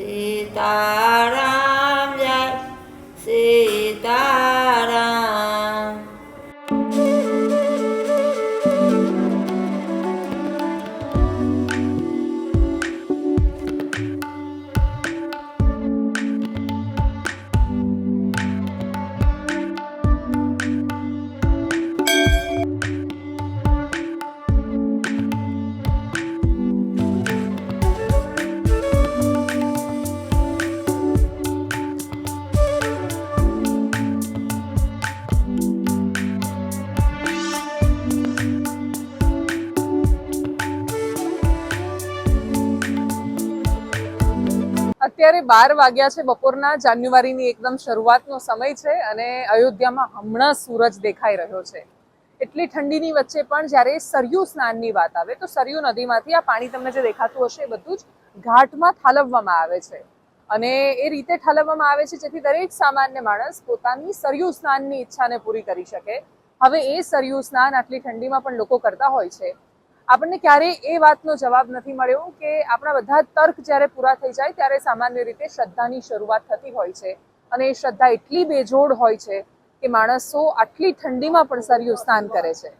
Sita. અત્યારે બાર વાગ્યા છે બપોરના. જાન્યુઆરીની એકદમ શરૂઆતનો સમય છે અને અયોધ્યામાં હમણાં સૂરજ દેખાઈ રહ્યો છે. એટલી ઠંડીની વચ્ચે પણ જ્યારે સરયુ સ્નાનની વાત આવે, તો સરયુ નદીમાંથી આ પાણી તમને જે દેખાતું હશે એ બધું જ ઘાટમાં ઠાલવવામાં આવે છે. અને એ રીતે ઠાલવવામાં આવે છે જેથી દરેક સામાન્ય માણસ પોતાની સરયુ સ્નાનની ઈચ્છાને પૂરી કરી શકે. હવે એ સરયુ સ્નાન આટલી ઠંડીમાં પણ લોકો કરતા હોય છે. આપણને ક્યારેય એ વાતનો જવાબ નથી મળ્યો કે આપણા બધા તર્ક જ્યારે પૂરા થઈ જાય ત્યારે સામાન્ય રીતે શ્રદ્ધાની શરૂઆત થતી હોય છે. અને એ શ્રદ્ધા એટલી બેજોડ હોય છે કે માણસો આટલી ઠંડીમાં પણ સરિયું સ્નાન કરે છે.